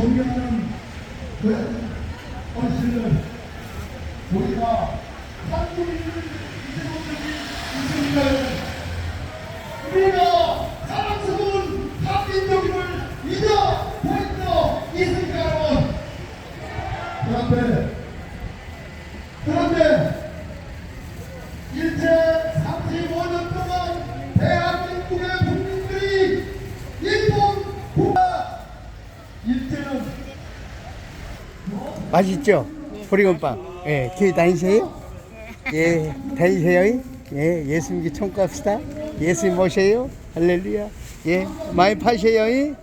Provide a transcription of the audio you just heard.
존경하는 그 어르신을 우리가 맛있죠? 보리건빵. 예, 교회 다니세요? 예, 다니세요? 예, 예수님께 청구합시다. 예수님 모셔요. 할렐루야. 예, 많이 파셔요. 예.